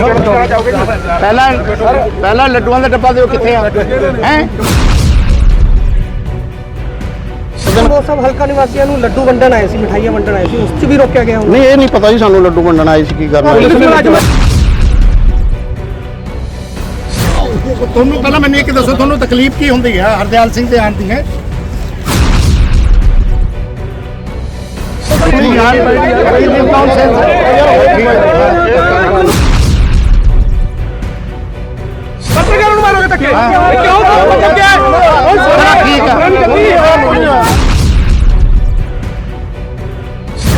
ਪਹਿਲਾਂ ਪਹਿਲਾਂ ਲੱਡੂਆਂ ਦਾ ਡੱਬਾ ਦਿਓ ਕਿੱਥੇ ਆ? ਹੈ? ਉਹ ਸਭ ਹਲਕਾ ਨਿਵਾਸੀਆਂ ਨੂੰ ਲੱਡੂ ਵੰਡਣ ਆਏ ਸੀ ਮਿਠਾਈਆਂ ਵੰਡਣ ਆਏ ਸੀ ਉਸ 'ਚ ਵੀ ਰੋਕਿਆ ਗਿਆ ਹੁਣ। ਨਹੀਂ ਇਹ ਨਹੀਂ ਪਤਾ ਜੀ ਸਾਨੂੰ ਲੱਡੂ ਵੰਡਣ ਆਏ ਸੀ ਕੀ ਕਰਨਾ ਪੁਲਿਸ ਮੁਲਾਜ਼ਮ ਤੁਹਾਨੂੰ ਪਹਿਲਾਂ ਮੈਨੂੰ ਇੱਕ ਦੱਸੋ ਤੁਹਾਨੂੰ ਤਕਲੀਫ ਕੀ ਹੁੰਦੀ ਹੈ ਹਰਦਿਆਲ ਸਿੰਘ ਦੇ ਆਣ ਦੀ ਹੈ? ਪੱਤਰਕਾਰਾਂ ਨੂੰ ਮਾਰੋਗੇ ਧੱਕੇ? ਕਿਉਂ ਤੁਹਾਨੂੰ ਧੱਕੇ? ਠੀਕ ਆ।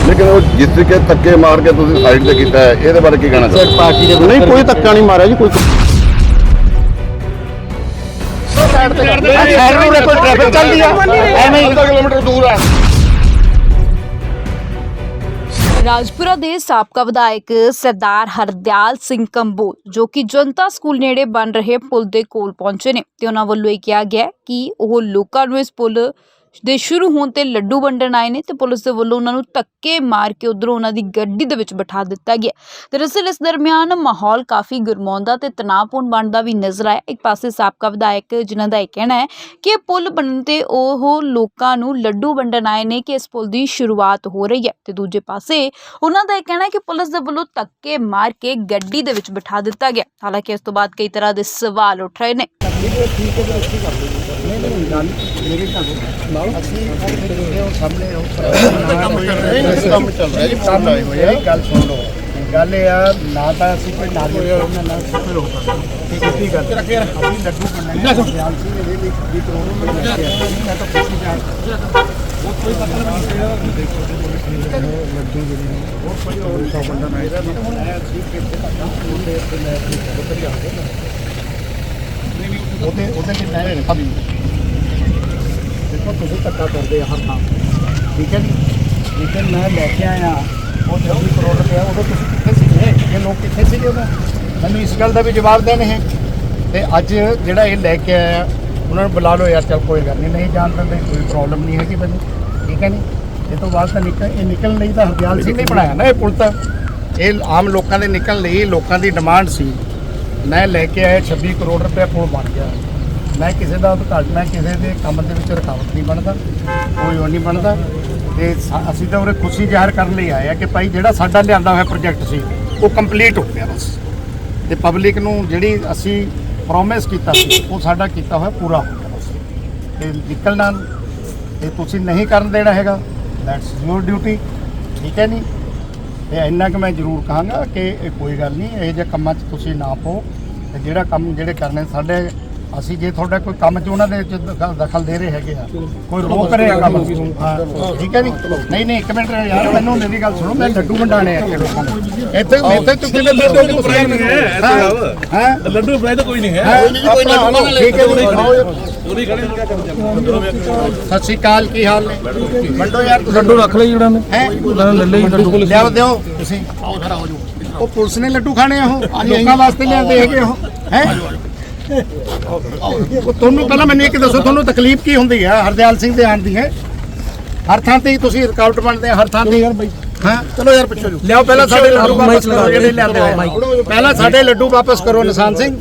ਲੇਕਿਨ ਉਹ ਜਿਸ ਤਰੀਕੇ ਧੱਕੇ ਮਾਰ ਕੇ ਤੁਸੀਂ ਸਾਈਡ ਤੇ ਕੀਤਾ ਹੈ ਇਹਦੇ ਬਾਰੇ ਕੀ ਕਹਿਣਾ ਚਾਹੁੰਦੇ ਪਾਰਟੀ ਦੇ ਨਹੀਂ ਕੋਈ ਧੱਕਾ ਨਹੀਂ ਮਾਰਿਆ ਜੀ ਕੋਈ ਸਾਈਡ ਨੂੰ ਕੋਈ ਟ੍ਰੈਫਿਕ ਚੱਲਦੀ ਆ। ਐਵੇਂ ਹੀ ਕਿਲੋਮੀਟਰ ਦੂਰ ਹੈ ਰਾਜਪੁਰਾ ਦੇ ਸਾਬਕਾ ਵਿਧਾਇਕ ਸਰਦਾਰ ਹਰਦਿਆਲ ਸਿੰਘ ਕੰਬੋਜ ਜੋ ਕਿ ਜਨਤਾ ਸਕੂਲ ਨੇੜੇ ਬਣ ਰਹੇ ਪੁਲ ਦੇ ਕੋਲ ਪਹੁੰਚੇ ਨੇ, ਤੇ ਉਹਨਾਂ ਵੱਲੋਂ ਇਹ ਕਿਹਾ ਗਿਆ ਕਿ ਉਹ ਲੋਕਾਂ ਨੂੰ ਇਸ ਪੁਲ ਦੇ ਸ਼ੁਰੂ ਹੋਣ ਤੇ ਲੱਡੂ ਵੰਡਣ ਆਏ ਨੇ ਤੇ ਪੁਲਿਸ ਦੇ ਵੱਲੋਂ ਉਹਨਾਂ ਨੂੰ ਧੱਕੇ ਮਾਰ ਕੇ ਉਧਰੋਂ ਉਹਨਾਂ ਦੀ ਗੱਡੀ ਦੇ ਵਿੱਚ ਬਿਠਾ ਦਿੱਤਾ ਗਿਆ। ਦਰਅਸਲ ਇਸ ਦਰਮਿਆਨ ਮਾਹੌਲ ਕਾਫੀ ਗਰਮਾਉਂਦਾ ਤੇ ਤਣਾਅਪੂਰਨ ਬਣਦਾ ਵੀ ਨਜ਼ਰ ਆਇਆ। ਇੱਕ ਪਾਸੇ ਸਾਬਕਾ ਵਿਧਾਇਕ ਜਿਨ੍ਹਾਂ ਦਾ ਇਹ ਕਹਿਣਾ ਹੈ ਕਿ ਪੁਲ ਬਣਨ ਤੇ ਉਹ ਲੋਕਾਂ ਨੂੰ ਲੱਡੂ ਵੰਡਣ ਆਏ ਨੇ ਕਿ ਇਸ ਪੁਲ ਦੀ ਸ਼ੁਰੂਆਤ ਹੋ ਰਹੀ ਹੈ। ਤੇ ਦੂਜੇ ਪਾਸੇ ਉਹਨਾਂ ਦਾ ਇਹ ਕਹਿਣਾ ਹੈ ਕਿ ਪੁਲਿਸ ਦੇ ਵੱਲੋਂ ਧੱਕੇ ਮਾਰ ਕੇ ਗੱਡੀ ਦੇ ਵਿੱਚ ਬਿਠਾ ਦਿੱਤਾ ਗਿਆ। ਹਾਲਾਂਕਿ ਇਸ ਤੋਂ ਬਾਅਦ ਕਈ ਤਰ੍ਹਾਂ ਦੇ ਸਵਾਲ ਉੱਠ ਰਹੇ ਨੇ। ਕੰਮ ਚੱਲ ਰਿਹਾ ਜੀ ਕੰਮ ਆਏ ਹੋਏ ਆ ਗੱਲ ਸੁਣ ਲਓ ਗੱਲ ਇਹ ਆ ਨਾ ਤਾਂ ਅਸੀਂ ਕੋਈ ਨਾਰੀਅਲ ਕਰਨਾ ਨਾ ਅਸੀਂ ਕੋਈ ਰੋਕ ਠੀਕ ਹੈ ਠੀਕ ਹੈ ਰੱਖਿਆ ਅਸੀਂ ਲੱਡੂ ਬਣਾਏ ਆ ਖਿਆਲ ਸੀ ਇਹ ਵੀ ਵੀ ਕਰੋੜ ਰੁਪਏ ਲੱਗਿਆ ਮੈਂ ਤਾਂ ਖੁਸ਼ੀ ਜਾ ਉਹ ਕੋਈ ਮਤਲਬ ਨਹੀਂ ਦੇਖੋ ਲੱਡੂ ਜਿਹੜੇ ਨੇ ਉਹ ਕੋਈ ਹੋਰ ਸੌ ਬੰਦਾ ਨਾ ਇਹਦਾ ਹੁਣ ਇਹ ਅਸੀਂ ਕਿੱਥੇ ਤੱਕ ਉਹਦੇ ਤੇ ਲੈ ਕੇ ਉੱਧਰ ਹੀ ਆ ਗਏ ਉਹਦੇ ਦੇਖੋ ਤੁਸੀਂ ਧੱਕਾ ਕਰਦੇ ਆ ਹਰ ਥਾਂ। ਠੀਕ ਹੈ ਜੀ? ਲੇਕਿਨ ਮੈਂ ਲੈ ਕੇ ਆਇਆ ਉਹ 24 ਕਰੋੜ ਰੁਪਇਆ ਉਦੋਂ ਤੁਸੀਂ ਕਿੱਥੇ ਸੀਗੇ? ਇਹ ਲੋਕ ਕਿੱਥੇ ਸੀਗੇ ਉਦੋਂ ਮੈਨੂੰ ਇਸ ਗੱਲ ਦਾ ਵੀ ਜਵਾਬ ਦੇਣੇ ਹੈ। ਤੇ ਅੱਜ ਜਿਹੜਾ ਇਹ ਲੈ ਕੇ ਆਇਆ ਉਹਨਾਂ ਨੂੰ ਬੁਲਾ ਲਓ ਯਾਰ ਚਲ ਕੋਈ ਗੱਲ ਨਹੀਂ ਨਹੀਂ ਜਾਣ ਦਿੰਦੇ ਕੋਈ ਪ੍ਰੋਬਲਮ ਨਹੀਂ ਹੈਗੀ ਮੈਨੂੰ ਠੀਕ ਹੈ ਨਹੀਂ ਇਹ ਤੋਂ ਬਾਅਦ ਤਾਂ ਨਿਕਲ ਇਹ ਨਿਕਲਣ ਲਈ ਤਾਂ ਹਰਦਿਆਲ ਸਿੰਘ ਨੇ ਬਣਾਇਆ ਨਾ ਇਹ ਪੁਲ ਤਾਂ। ਇਹ ਆਮ ਲੋਕਾਂ ਦੇ ਨਿਕਲਣ ਲਈ ਲੋਕਾਂ ਦੀ ਡਿਮਾਂਡ ਸੀ। ਮੈਂ ਲੈ ਕੇ ਆਇਆ 26 ਕਰੋੜ ਰੁਪਏ ਪੁਲ ਬਣ ਗਿਆ। ਮੈਂ ਕਿਸੇ ਦਾ ਉਦਘਾਟਨ ਮੈਂ ਕਿਸੇ ਦੇ ਕੰਮ ਦੇ ਵਿੱਚ ਰੁਕਾਵਟ ਨਹੀਂ ਬਣਦਾ, ਕੋਈ ਉਹ ਨਹੀਂ ਬਣਦਾ। ਤੇ ਸਾ- ਅਸੀਂ ਤਾਂ ਉਰੇ ਖੁਸ਼ੀ ਜ਼ਾਹਰ ਕਰਨ ਲਈ ਆਏ ਆ ਕਿ ਭਾਈ ਜਿਹੜਾ ਸਾਡਾ ਲਿਆਂਦਾ ਹੋਇਆ ਪ੍ਰੋਜੈਕਟ ਸੀ, ਉਹ ਕੰਪਲੀਟ ਹੋ ਗਿਆ ਬਸ। ਤੇ ਪਬਲਿਕ ਨੂੰ ਜਿਹੜੀ ਅਸੀਂ ਪ੍ਰੋਮਿਸ ਕੀਤਾ ਸੀ, ਉਹ ਸਾਡਾ ਕੀਤਾ ਹੋਇਆ ਪੂਰਾ ਹੋ ਗਿਆ ਬਸ। ਤੇ ਨਿਕਲਣਾ, ਤੇ ਤੁਸੀਂ ਨਹੀਂ ਕਰਨ ਦੇਣਾ ਹੈਗਾ ਦੈਟਸ ਯੂਰ ਡਿਊਟੀ ਠੀਕ ਹੈ ਨਹੀਂ ਤੇ ਇੰਨਾ ਕਿ ਮੈਂ ਜ਼ਰੂਰ ਕਹਾਂਗਾ ਕਿ ਇਹ ਕੋਈ ਗੱਲ ਨਹੀਂ, ਇਹ ਜਿਹੇ ਕੰਮਾਂ 'ਚ ਤੁਸੀਂ ਨਾ ਪਓ। ਤੇ ਜਿਹੜਾ ਕੰਮ ਜਿਹੜੇ ਕਰਨੇ ਸਾਡੇ ਅਸੀਂ ਜੇ ਤੁਹਾਡਾ ਕੋਈ ਕੰਮ 'ਚ ਉਹਨਾਂ ਦੇ ਵਿੱਚ ਦਖਲ- ਦਖਲ ਦੇ ਰਹੇ ਹੈਗੇ ਆ ਕੋਈ ਰੋਕ ਰਿਹਾ ਕੰਮ ਹਾਂ ਠੀਕ ਹੈ ਨਹੀਂ ਨਹੀਂ ਇੱਕ ਮਿੰਟ ਯਾਰ ਮੈਨੂੰ ਮੇਰੀ ਗੱਲ ਸੁਣੋ ਮੈਂ ਲੱਡੂ ਵੰਡਾਣੇ ਆ ਇੱਥੇ ਲੋਕਾਂ ਨੂੰ। ਇੱਥੇ ਇੱਥੇ ਤੁਸੀਂ ਲੱਡੂ ਫਰਾਈ ਨਹੀਂ ਹੈ ਹਾਂ ਲੱਡੂ ਫਰਾਈ ਤਾਂ ਕੋਈ ਨਹੀਂ ਹੈ। ਹੈ ਕੋਈ ਨਾ ਠੀਕ ਹੈ ਜੀ ਖਾਓ ਯਾਰ। ਸਤਿ ਸ਼੍ਰੀ ਅਕਾਲ ਕੀ ਹਾਲ ਨੇ? ਵੰਡੋ ਯਾਰ ਤੁਸੀਂ। ਲੱਡੂ ਰੱਖ ਲਈ ਜਿਹੜਾ ਨੇ। ਹੈ? ਲੈ ਲਈ ਲੱਡੂ। ਲਿਆਓ ਦਿਓ ਤੁਸੀਂ। ਆਓ ਜਰਾ ਆਓ ਉਹ ਪੁਲਿਸ ਨੇ ਲੱਡੂ ਖਾਣੇ ਆ ਉਹ। ਲੋਕਾਂ ਵਾਸਤੇ ਲਿਆਂਦੇ ਹੈਗੇ ਉਹ। ਹੈ? ਤੁਹਾਨੂੰ ਪਹਿਲਾਂ ਮੈਨੂੰ ਇੱਕ ਦੱਸੋ, ਤੁਹਾਨੂੰ ਤਕਲੀਫ ਕੀ ਹੁੰਦੀ ਹੈ ਹਰਦਿਆਲ ਸਿੰਘ ਦੇ ਆਣ ਦੀ ਹੈ। ਹਰ ਥਾਂ ਤੇ ਹੀ ਤੁਸੀਂ ਰੁਕਾਵਟ ਬਣਦੇ ਆ, ਹਰ ਥਾਂ ਤੇ ਯਾਰ ਬਾਈ ਹਾਂ? ਚਲੋ ਯਾਰ ਪਿੱਛੇ ਲਿਆਓ ਪਹਿਲਾਂ ਸਾਡੇ ਲੱਡੂ ਵਾਪਸ ਕਰੋ ਜਿਹੜੇ ਲਿਆਂਦੇ ਹੋਏ। ਪਹਿਲਾਂ ਸਾਡੇ ਲੱਡੂ ਵਾਪਸ ਕਰੋ ਨਿਸ਼ਾਨ ਸਿੰਘ।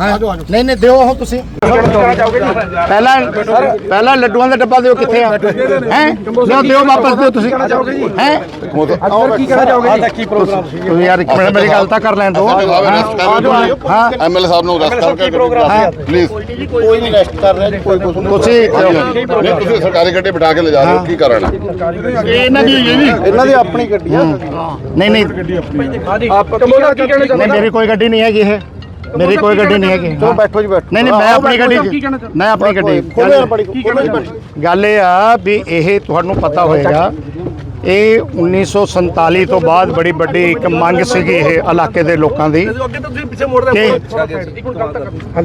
ਹਾਂ? ਨਹੀਂ ਨਹੀਂ ਦਿਓ ਉਹ ਤੁਸੀਂ। ਪਹਿਲਾਂ ਪਹਿਲਾਂ ਲੱਡੂਆਂ ਦਾ ਡੱਬਾ ਦਿਓ ਕਿੱਥੇ ਆ? ਹੈ? ਲਿਓ ਦਿਓ ਵਾਪਸ ਦਿਓ ਤੁਸੀਂ। ਹੈ? ਕੀ ਕਹਿਣਾ ਚਾਹੋਗੇ ਕੀ ਪ੍ਰੋਗਰਾਮ ਤੁਸੀਂ ਯਾਰ ਇੱਕ ਮਿੰਟ ਮੇਰੀ ਗੱਲ ਤਾਂ ਕਰ ਲੈਣ ਦਿਓ। ਹਾਂ? ਐਮਐਲਏ ਸਾਹਿਬ ਨੂੰ ਰੈਸਟ ਕਰਕੇ ਪਲੀਜ਼ ਕੋਈ ਨਹੀਂ ਰੈਸਟ ਕਰ ਰਿਹਾ ਕੋਈ ਕੁਝ ਤੁਸੀਂ ਨਹੀਂ ਤੁਸੀਂ ਸਰਕਾਰੀ ਗੱਡੀ ਬਿਠਾ ਕੇ ਲੈ ਜਾ ਰਹੇ ਹੋ। ਕੀ ਕਾਰਨ ਹੈ ਇਹ ਇਹਨਾਂ ਦੀ ਹੋਈ ਹੈ ਜੀ। ਇਹਨਾਂ ਦੀ ਆਪਣੀ ਗੱਡੀ ਆ ਨਹੀਂ ਨਹੀਂ। ਆਪ ਕੰਬੋਲਾ ਕੀ ਕਹਿਣਾ ਨਹੀਂ ਮੇਰੀ ਕੋਈ ਗੱਡੀ ਨਹੀਂ ਹੈਗੀ ਇਹ। ਮੇਰੀ ਕੋਈ ਗੱਡੀ ਨਹੀਂ ਹੈਗੀ। ਚਲੋ ਬੈਠੋ ਜੀ ਬੈਠੋ। ਨਹੀਂ ਨਹੀਂ ਮੈਂ ਆਪਣੀ ਗੱਡੀ ਮੈਂ ਆਪਣੀ ਗੱਡੀ। ਗੱਲ ਇਹ ਆ ਵੀ ਇਹ ਤੁਹਾਨੂੰ ਪਤਾ ਹੋਏਗਾ ਇਹ 1947 ਤੋਂ ਬਾਅਦ ਬੜੀ ਵੱਡੀ ਇੱਕ ਮੰਗ ਸੀਗੀ ਇਹ ਇਲਾਕੇ ਦੇ ਲੋਕਾਂ ਦੀ।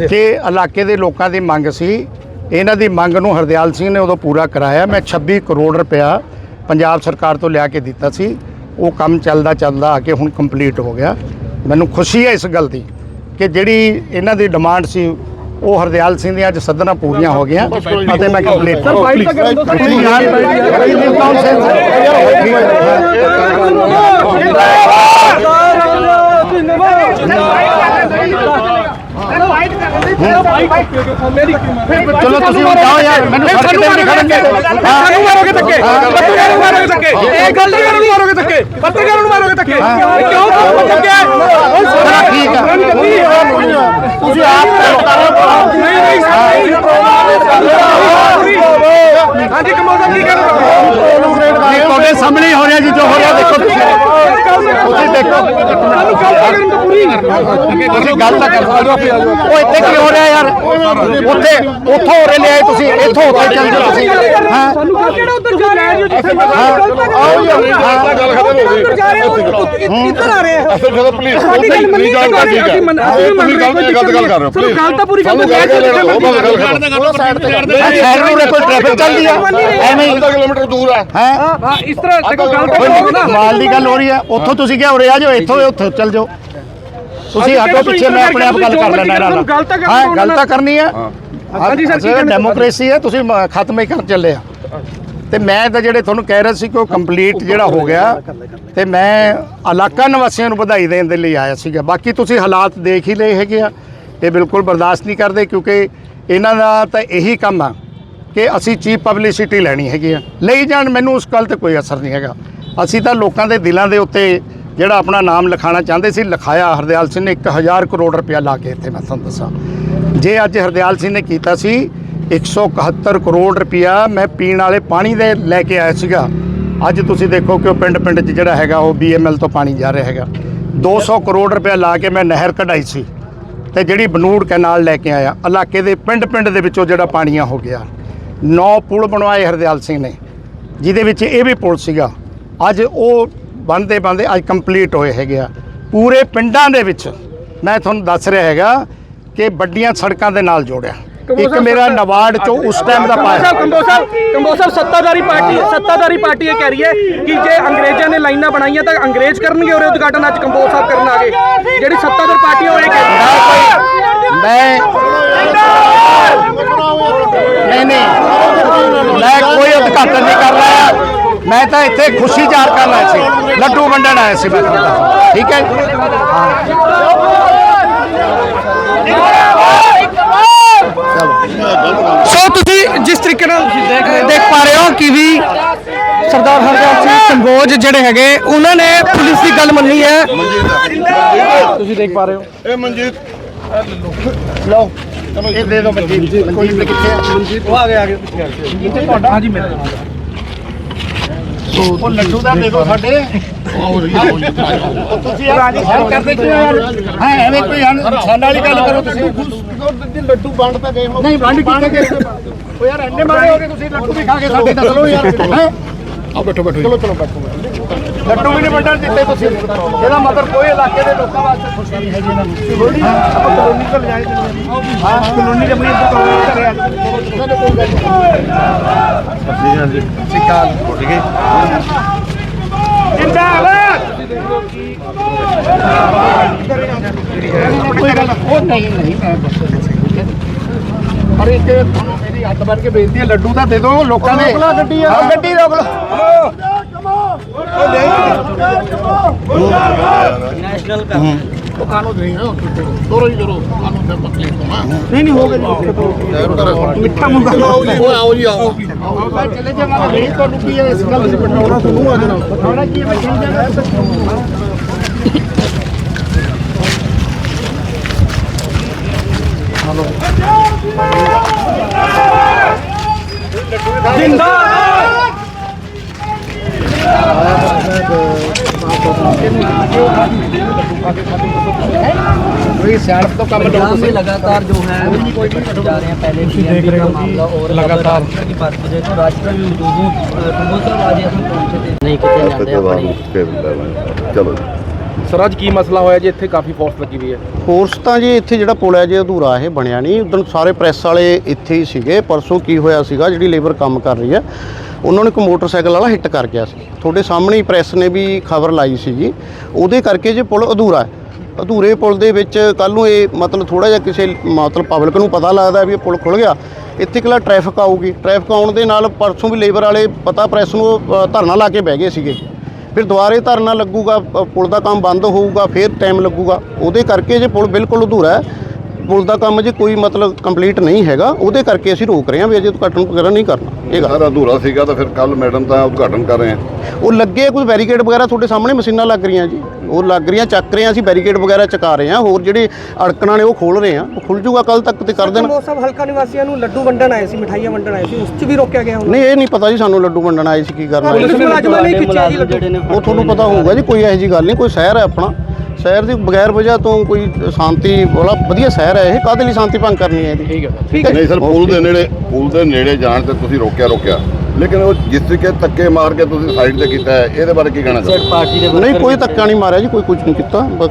ਕਿ ਇਲਾਕੇ ਦੇ ਲੋਕਾਂ ਦੀ ਮੰਗ ਸੀ ਇਹਨਾਂ ਦੀ ਮੰਗ ਨੂੰ ਹਰਦਿਆਲ ਸਿੰਘ ਨੇ ਉਦੋਂ ਪੂਰਾ ਕਰਾਇਆ। ਮੈਂ 26 ਕਰੋੜ ਰੁਪਇਆ ਪੰਜਾਬ ਸਰਕਾਰ ਤੋਂ ਲਿਆ ਕੇ ਦਿੱਤਾ ਸੀ ਉਹ ਕੰਮ ਚੱਲਦਾ ਚੱਲਦਾ ਆ ਕੇ ਹੁਣ ਕੰਪਲੀਟ ਹੋ ਗਿਆ ਮੈਨੂੰ ਖੁਸ਼ੀ ਹੈ ਇਸ ਗੱਲ ਦੀ ਕਿ ਜਿਹੜੀ ਇਹਨਾਂ ਦੀ ਡਿਮਾਂਡ ਸੀ ਉਹ ਹਰਦਿਆਲ ਸਿੰਘ ਦੀਆਂ ਅੱਜ ਸੱਦਣਾ ਪੂਰੀਆਂ ਹੋ ਗਈਆਂ ਅਤੇ ਮੈਂ ਕੰਪਲੀਟ ਸਰ ਫਾਈਟ ਤਾਂ ਕਰਨ ਦੋ ਯਾਰ ਚਲੋ ਤੁਸੀਂ ਹੁਣ ਜਾਓ ਯਾਰ। ਮੈਨੂੰ ਸੜਕ ਤੇ ਨਹੀਂ ਖੜਨਗੇ ਸਾਨੂੰ ਮਾਰੋਗੇ ਧੱਕੇ? ਪੱਤਰਕਾਰਾਂ ਨੂੰ ਮਾਰੋਗੇ ਧੱਕੇ? ਇਹ ਪੱਤਰਕਾਰਾਂ ਨੂੰ ਮਾਰੋਗੇ ਧੱਕੇ? ਪੱਤਰਕਾਰਾਂ ਨੂੰ ਮਾਰੋਗੇ ਧੱਕੇ? ਕਿਉਂ ਕੰਮ ਚੱਕਿਆ ਚਲੋ ਠੀਕ ਆ। ਤੁਸੀਂ ਆਪ ਨਹੀਂ ਨਹੀਂ ਹਾਂਜੀ ਕਮੋਦਾ ਕੀ ਕਰ ਤੁਹਾਡੇ ਸਾਹਮਣੇ ਹੀ ਹੋ ਰਿਹਾ ਜੀ ਜੋ ਹੋ ਰਿਹਾ ਦੇਖੋ ਤੁਸੀਂ। ਦੇਖੋ। ਤੋਂ ਤੁਸੀਂ ਗੱਲ ਤਾਂ ਕਰ ਸਕਦੇ ਹੋ ਉਹ ਇੱਥੇ ਕੀ ਹੋ ਰਿਹਾ ਯਾਰ? ਉੱਥੇ ਉੱਥੋਂ ਹੋ ਤੁਸੀਂ। ਇੱਥੋਂ ਉੱਥੇ ਚੱਲ ਜਾਓ ਤੁਸੀਂ। ਹਾਂ। ਸਾਨੂੰ ਕਿਹੜਾ ਉੱਧਰ ਜਾ ਰਹੇ ਹੋ ਜਿੱਥੇ ਆਓ ਜੀ ਆਪਣੀ ਗੱਲ ਖਤਮ ਹੋ। ਗਈ ਉੱਧਰ ਜਾ ਰਹੇ ਹੋ ਇੱਧਰ ਆ ਰਹੇ ਹੋ ਅਸਲ ਜਦੋਂ ਪੁਲਿਸ ਸਾਡੀ ਗੱਲ ਮੰਨੀ ਜਾਣ ਕਰ ਠੀਕ ਹੈ ਅਸੀਂ ਮੰਨ- ਅਸੀਂ ਵੀ ਮੰਨ ਤੁਸੀਂ ਰਹੇ ਗਲਤ ਗਲਤ ਗੱਲ ਕਰ ਰਹੇ ਹੋ please। ਗੱਲ ਤਾਂ ਪੂਰੀ ਗੱਲ ਕਰ ਦਿਓ, ਉਹ ਗੱਲ ਕਰ ਸਾਈਡ ਤੇ ਸ਼ਹਿਰ ਨੂੰ ਕੋਈ ਟ੍ਰੈਫਿਕ ਚੱਲਦੀ ਆ। ਐਵੇਂ ਹੀ ਅੱਧਾ ਕਿਲੋਮੀਟਰ ਦੂਰ ਹੈ। ਹੈ। ਹਾਂ ਇਸ ਤਰ੍ਹਾਂ ਦੇਖੋ ਗੱਲ ਤਾਂ ਕਰੋ ਨਾ। ਕਮਾਲ ਦੀ ਗੱਲ ਹੋ ਰਹੀ ਹੈ। ਉੱਥੋਂ ਤੁਸੀਂ ਕਿਹਾ ਉਰੇ ਆ ਜਾਓ ਇੱਥੋਂ ਉੱਥੇ ਚੱਲ ਜਾਓ। ਤੁਸੀਂ ਆਟੋ ਪਿੱਛੇ ਮੈਂ ਆਪਣੇ ਆਪ ਗੱਲ ਕਰ ਲੈਣਾ ਨਾਲ। ਗੱਲ ਤਾਂ ਕਰਨੀ ਹਾਂ ਗੱਲ ਤਾਂ ਕਰਨੀ ਹੈ। ਹਾਂਜੀ ਸਰ, ਕੀ ਹਾਂ ਕਹਿਣਾ ਡੈਮੋਕ੍ਰੇਸੀ ਹੈ ਤੁਸੀਂ ਮ- ਖਤਮ ਹੀ ਕਰਨ ਚੱਲੇ ਆ। ਤੇ ਮੈਂ ਤਾਂ ਜਿਹੜੇ ਤੁਹਾਨੂੰ ਕਹਿ ਰਿਹਾ ਸੀ ਕਿ ਉਹ ਕੰਪਲੀਟ ਜਿਹੜਾ ਹੋ ਗਿਆ ਤੇ ਮੈਂ ਇਲਾਕਾ ਨਿਵਾਸੀਆਂ ਨੂੰ ਵਧਾਈ ਦੇਣ ਦੇ ਲਈ ਆਇਆ ਸੀਗਾ। ਬਾਕੀ ਤੁਸੀਂ ਹਾਲਾਤ ਦੇਖ ਹੀ ਲਏ ਹੈਗੇ ਆ। ਇਹ ਬਿਲਕੁਲ ਬਰਦਾਸ਼ਤ ਨਹੀਂ ਕਰਦੇ ਕਿਉਂਕਿ ਇਹਨਾਂ ਦਾ ਤਾਂ ਇਹੀ ਕੰਮ ਆ। ਕਿ ਅਸੀਂ ਚੀਪ ਪਬਲਿਸਿਟੀ ਲੈਣੀ ਹੈਗੀ ਆ। ਲਈ ਜਾਣ, ਮੈਨੂੰ ਉਸ ਗੱਲ ਤੇ ਕੋਈ ਅਸਰ ਨਹੀਂ ਹੈਗਾ। ਅਸੀਂ ਤਾਂ ਲੋਕਾਂ ਦੇ ਦਿਲਾਂ ਦੇ ਉੱਤੇ ਜਿਹੜਾ ਆਪਣਾ ਨਾਮ ਲਿਖਾਉਣਾ ਚਾਹੁੰਦੇ ਸੀ, ਲਿਖਾਇਆ। ਹਰਦਿਆਲ ਸਿੰਘ ਨੇ 1000 ਕਰੋੜ ਰੁਪਇਆ ਲਾ ਕੇ ਇੱਥੇ, ਮੈਂ ਤੁਹਾਨੂੰ ਦੱਸਾਂ। ਜੇ ਅੱਜ ਹਰਦਿਆਲ ਸਿੰਘ ਨੇ ਕੀਤਾ ਸੀ 171 ਕਰੋੜ ਰੁਪਇਆ ਮੈਂ ਪੀਣ ਵਾਲੇ ਪਾਣੀ ਦੇ ਲੈ ਕੇ ਆਇਆ ਸੀਗਾ। ਅੱਜ ਤੁਸੀਂ ਦੇਖੋ ਕਿ ਉਹ ਪਿੰਡ ਪਿੰਡ 'ਚ ਜਿਹੜਾ ਹੈਗਾ, ਉਹ ਬੀਐਮਐਲ ਤੋਂ ਪਾਣੀ ਜਾ ਰਿਹਾ ਹੈਗਾ। 200 ਕਰੋੜ ਰੁਪਇਆ ਲਾ ਕੇ ਮੈਂ ਨਹਿਰ ਕਢਾਈ ਸੀ ਤੇ ਜਿਹੜੀ ਬਨੂੜ ਕੈਨਾਲ ਲੈ ਕੇ ਆਇਆ। ਇਲਾਕੇ ਦੇ ਪਿੰਡ ਪਿੰਡ ਦੇ ਵਿੱਚੋਂ ਜਿਹੜਾ ਪਾਣੀਆਂ ਹੋ ਗਿਆ। ਨੌ ਪੁਲ ਬਣਵਾਏ ਹਰਦਿਆਲ ਸਿੰਘ ਨੇ ਜਿਹਦੇ ਵਿੱਚ ਇਹ ਵੀ ਪੁਲ ਸੀਗਾ। ਅੱਜ ਉਹ ਬਣਦੇ ਬਣਦੇ ਅੱਜ ਕੰਪਲੀਟ ਹੋਏ ਹੈਗੇ ਆ। ਪੂਰੇ ਪਿੰਡਾਂ ਦੇ ਵਿੱਚ ਮੈਂ ਤੁਹਾਨੂੰ ਦੱਸ ਰਿਹਾ ਹੈਗਾ ਕਿ ਵੱਡੀਆਂ ਸੜਕਾਂ ਦੇ ਨਾਲ ਜੋੜਿਆ। ਇੱਕ ਮੇਰਾ ਨਵਾਰਡ ਚੋਂ ਉਸ ਟਾਈਮ ਦਾ ਪਾਇਆ। ਕੰਬੋ ਸਾਹਿਬ ਕੰਬੋ ਸਾਹਿਬ ਸੱਤਾਧਾਰੀ ਪਾਰਟੀ ਸੱਤਾਧਾਰੀ ਪਾਰਟੀ ਇਹ ਕਹਿ ਰਹੀ ਹੈ ਕਿ ਜੇ ਅੰਗਰੇਜ਼ਾਂ ਨੇ ਲਾਈਨਾਂ ਬਣਾਈਆਂ ਤਾਂ ਅੰਗਰੇਜ਼ ਕਰਨਗੇ ਔਰ ਉਦਘਾਟਨ ਅੱਜ ਕੰਬੋ ਸਾਹਿਬ ਕਰਨ ਆ ਗਏ। ਜਿਹੜੀ ਸੱਤਾਧਾਰ ਪਾਰਟੀ ਉਹ ਇਹ ਕਹਿ ਰਹੀ ਹੈ। ਮੈਂ ਨਹੀਂ ਨਹੀਂ। ਮੈਂ ਕੋਈ ਉਦਘਾਟਨ ਨਹੀਂ ਕਰ ਰਿਹਾ। ਮੈਂ ਤਾਂ ਇੱਥੇ ਖੁਸ਼ੀ ਜ਼ਾਹਰ ਕਰ ਰਿਹਾ ਸੀ। ਲੱਡੂ ਵੰਡਣ ਆਇਆ ਸੀ ਮੈਂ ਤੁਹਾਡਾ ਠੀਕ ਹੈ ਸੋ ਤੁਸੀਂ ਜਿਸ ਤਰੀਕੇ ਨਾਲ ਦੇਖ ਦੇਖ ਪਾ ਰਹੇ ਹੋ ਕਿ ਵੀ ਸਰਦਾਰ ਹਰਜਨ ਸਿੰਘ ਕੰਬੋਜ ਜਿਹੜੇ ਹੈਗੇ ਉਹਨਾਂ ਨੇ ਪੁਲਿਸ ਦੀ ਗੱਲ ਮੰਨੀ ਹੈ। ਤੁਸੀਂ ਦੇਖ ਪਾ ਰਹੇ ਹੋ। ਇਹ ਮਨਜੀਤ ਲਓ। ਇਹ ਦੇ ਦਿਓ ਬੱਚੀ। ਕੋਈ ਨਹੀਂ ਕਿੱਥੇ ਆ ਉਹ ਆ ਗਏ ਆ ਗਏ। ਹਾਂਜੀ ਮੇਰੇ ਉਹ ਲੱਡੂ ਦਾ ਦੇ ਦਿਓ ਸਾਡੇ। ਉਹ ਤੁਸੀਂ ਯਾਰ ਹਰ ਕਰਦੇ ਕਿਉਂ ਯਾਰ। ਹਾਂ ਐਵੇਂ ਕੋਈ ਇਨਸਾਨ ਵਾਲੀ ਗੱਲ ਕਰੋ ਤੁਸੀਂ। ਲੱਡੂ ਵੰਡ ਤਾਂ ਗਏ ਨਹੀਂ ਵੰਡ ਕਿੱਥੇ ਗਏ? ਉਹ ਯਾਰ ਐਨੇ ਮਾਰੇ ਹੋ ਗਏ ਤੁਸੀਂ ਲੱਡੂ ਵੀ ਖਾ ਕੇ ਸਾਡੇ ਦੱਸ ਲਓ ਯਾਰ। ਹੈ? ਆ ਬੈਠੋ ਬੈਠੋ ਚਲੋ ਚਲੋ ਬੈਠੋ। ਲੱਡੂ ਵੀ ਨਹੀਂ ਵੰਡਣ ਦਿੱਤੇ ਤੁਸੀਂ। ਇਹਦਾ ਮਤਲਬ ਕੋਈ ਇਲਾਕੇ ਦੇ ਲੋਕਾਂ ਵਾਸਤੇ ਖੁਸ਼ੀ ਨਹੀਂ ਹੈਗੀ ਇਹਨਾਂ ਨੂੰ। ਕਲੋਨੀ ਆਪਾਂ ਕਲੋਨੀ ਤੋਂ ਲਿਜਾਏ ਹਾਂ ਕਲੋਨੀ ਦੇ ਮਰੀਜ਼ ਤੋਂ ਕਰਿਆ ਚਲੋ ਕੋਈ ਗੱਲ ਨਹੀਂ ਸਿਕਾਲ ਉੱਠ ਗਏ ਕੋਈ ਗੱਲ ਉਹ ਨਹੀਂ ਨਹੀਂ ਮੈਂ ਬਸ ਪਰ ਇੱਕ ਤੁਹਾਨੂੰ ਮੇਰੀ ਹੱਥ ਬੰਨ ਕੇ ਬੇਨਤੀ ਹੈ ਲੱਡੂ ਤਾਂ ਦੇ ਦਿਓ ਲੋਕਾਂ ਆ ਗੱਡੀ ਰੋਕ ਲਓ ਨੈਸ਼ਨਲ ਕਰ ਉਹ ਕਾਨੂੰਨ ਨਹੀਂ ਹੈ ਤੋਰੋ ਹੀ ਕਰੋ ਕਾਨੂੰਨ ਤੇ ਪਤਲੀ ਤੋਂ ਨਹੀਂ ਨਹੀਂ ਹੋ ਗਿਆ ਮਿੱਠਾ ਮੁੰਡਾ ਉਹ ਆਓ ਜੀ ਆਓ ਚਲੇ ਜਾਵਾਂਗੇ ਨਹੀਂ ਤੁਹਾਨੂੰ ਕੀ ਹੈ ਇਸ ਗੱਲ ਦੀ ਬਟਾਉਣਾ ਤੁਹਾਨੂੰ ਆ ਜਣਾ ਬਟਾਉਣਾ ਕੀ ਹੈ ਮੈਂ ਕਹੀ ਜਾਣਾ ਕੋਈ ਸਿਆਣਪ ਤੋਂ ਕੰਮ ਲਓ ਤੁਸੀਂ लगातार जो है वो जा रहे हैं पहले देख रहे हो मामला और लगातार की बात की जाए तो राष्ट्र भी मौजूद हूँ टुंडो साहब आज यहाँ पहुंचे थे नहीं कितने ਹਫ਼ਤੇ जाते ਤੋਂ ਬਾਅਦ अपनी ਫਿਰ ਲੈ ਲਾਂਗੇ। ਚਲੋ ਸਰ ਅੱਜ ਕੀ ਮਸਲਾ ਹੋਇਆ ਜੀ ਇੱਥੇ ਕਾਫੀ ਫੋਰਸ ਲੱਗੀ ਹੋਈ ਹੈ ਕੋਰਸ ਤਾਂ ਜੀ ਇੱਥੇ ਜਿਹੜਾ ਪੁਲ ਹੈ ਜੀ ਅਧੂਰਾ ਇਹ ਬਣਿਆ ਨਹੀਂ ਉਦੋਂ ਸਾਰੇ ਪ੍ਰੈਸ ਵਾਲੇ ਇੱਥੇ ਹੀ ਸੀਗੇ ਪਰਸੋਂ ਕੀ ਹੋਇਆ ਸੀਗਾ ਜਿਹੜੀ ਲੇਬਰ ਕੰਮ ਕਰ ਰਹੀ ਹੈ ਉਹਨਾਂ ਨੂੰ ਇੱਕ ਮੋਟਰਸਾਈਕਲ ਵਾਲਾ ਹਿੱਟ ਕਰ ਗਿਆ ਸੀ। ਤੁਹਾਡੇ ਸਾਹਮਣੇ ਹੀ ਪ੍ਰੈਸ ਨੇ ਵੀ ਖਬਰ ਲਾਈ ਸੀਗੀ। ਉਹਦੇ ਕਰਕੇ ਜੇ ਪੁਲ ਅਧੂਰਾ ਹੈ। ਅਧੂਰੇ ਪੁਲ ਦੇ ਵਿੱਚ ਕੱਲ ਨੂੰ ਇਹ ਮਤਲਬ ਥੋੜਾ ਜਿਹਾ ਕਿਸੇ ਮਤਲਬ ਪਬਲਿਕ ਨੂੰ ਪਤਾ ਲੱਗਦਾ ਵੀ ਇਹ ਪੁਲ ਖੁੱਲ ਗਿਆ। ਇੱਥੇ ਕਿਲਾ ਟ੍ਰੈਫਿਕ ਆਊਗੀ। ਟ੍ਰੈਫਿਕ ਆਉਣ ਦੇ ਨਾਲ ਪਰਸੋਂ ਵੀ ਲੇਬਰ ਵਾਲੇ ਪਤਾ ਪ੍ਰੈਸ ਨੂੰ ਧਰਨਾ ਲਾ ਕੇ ਬਹਿ ਗਏ ਸੀਗੇ। ਫਿਰ ਦੁਬਾਰੇ ਧਰਨਾ ਲੱਗੂਗਾ ਪੁਲ ਦਾ ਕੰਮ ਬੰਦ ਹੋਊਗਾ, ਫਿਰ ਟਾਈਮ ਲੱਗੂਗਾ। ਉਹਦੇ ਕਰਕੇ ਜੇ ਪੁਲ ਬਿਲਕੁਲ ਅਧੂਰਾ ਹੈ ਪੁਲ ਦਾ ਕੰਮ ਜੇ ਕੋਈ ਮਤਲਬ ਕੰਪਲੀਟ ਨਹੀਂ ਹੈਗਾ ਉਹਦੇ ਕਰਕੇ ਅਸੀਂ ਰੋਕ ਰਹੇ ਹਾਂ ਵੀ ਅਜੇ ਉਦਘਾਟਨ ਵਗੈਰਾ ਨਹੀਂ ਕਰਨਾ। ਇਹ ਗੱਲ। ਸਾਰਾ ਅਧੂਰਾ ਸੀਗਾ ਤਾਂ ਫਿਰ ਕੱਲ ਮੈਡਮ ਤਾਂ ਉਦਘਾਟਨ ਕਰ ਰਹੇ ਆ ਉਹ ਲੱਗੇ ਕੁਝ ਬੈਰੀਕੇਡ ਵਗੈਰਾ ਤੁਹਾਡੇ ਸਾਹਮਣੇ ਮਸ਼ੀਨਾਂ ਲੱਗ ਰਹੀਆਂ ਜੀ। ਉਹ ਲੱਗ ਰਹੀਆਂ ਚੱਕ ਰਹੇ ਹਾਂ ਅਸੀਂ ਬੈਰੀਕੇਡ ਵਗੈਰਾ ਚਕਾ ਰਹੇ ਹਾਂ। ਹੋਰ ਜਿਹੜੇ ਅੜਕਣਾਂ ਨੇ ਉਹ ਖੋਲ ਰਹੇ ਹਾਂ। ਉਹ ਖੁੱਲ ਜੂਗਾ ਕੱਲ ਤੱਕ ਤੇ ਕਰ ਦੇਣ। ਸਾਹਿਬ ਹਲਕਾ ਨਿਵਾਸੀਆਂ ਨੂੰ ਲੱਡੂ ਵੰਡਣ ਆਏ ਸੀ ਮਠਾਈਆਂ ਵੰਡਣ ਆਏ ਸੀ। ਉਸ 'ਚ ਵੀ ਰੋਕਿਆ ਗਿਆ ਨਹੀਂ ਇਹ ਨਹੀਂ ਪਤਾ ਜੀ ਸਾਨੂੰ ਲੱਡੂ ਵੰਡਣ ਆਏ ਸੀ ਕੀ ਕਰਨਾ। ਪੁਲਿਸ ਹੈ। ਮੁਲਾਜ਼ਮਾਂ ਨੇ ਖਿੱਚਿਆ ਜੀ ਲੱਡੂ। ਜਿਹੜੇ ਨੇ ਉਹ ਤੁਹਾਨੂੰ ਪਤਾ ਹੋਊਗਾ ਜੀ ਕੋਈ ਇਹੋ ਜੀ ਗੱਲ ਨਹੀਂ ਕੋਈ ਸ਼ਹਿਰ ਹੈ ਆਪਣਾ। ਸ਼ਹਿਰ ਦੀ ਬਗੈਰ ਵਜ੍ਹਾ ਤੋਂ ਕੋਈ ਸ਼ਾਂਤੀ ਵਾਲਾ ਵਧੀਆ ਸ਼ਹਿਰ ਹੈ ਇਹ ਕਾਹਦੇ ਲਈ ਸ਼ਾਂਤੀ ਭੰਗ ਕਰਨੀ ਹੈ ਇਹਦੀ? ਠੀਕ ਹੈ ਠੀਕ ਹੈ ਨਹੀਂ ਸਰ ਪੁਲ ਦੇ ਨੇੜੇ ਪੁਲ ਦੇ ਨੇੜੇ ਜਾਣ ਤੇ ਤੁਸੀਂ ਰੋਕਿਆ ਰੋਕਿਆ। ਲੇਕਿਨ ਉਹ ਜਿਸ ਤਰੀਕੇ ਧੱਕੇ ਮਾਰ ਕੇ ਤੁਸੀਂ ਸਾਈਡ ਤੇ ਕੀਤਾ ਹੈ ਇਹਦੇ ਬਾਰੇ ਕੀ ਕਹਿਣਾ ਚਾਹੁੰਦੇ ਪਾਰਟੀ ਦੇ ਨਹੀਂ ਕੋਈ ਧੱਕਾ ਨਹੀਂ ਮਾਰਿਆ ਜੀ ਕੋਈ ਕੁਝ ਨਹੀਂ ਕੀਤਾ ਬਸ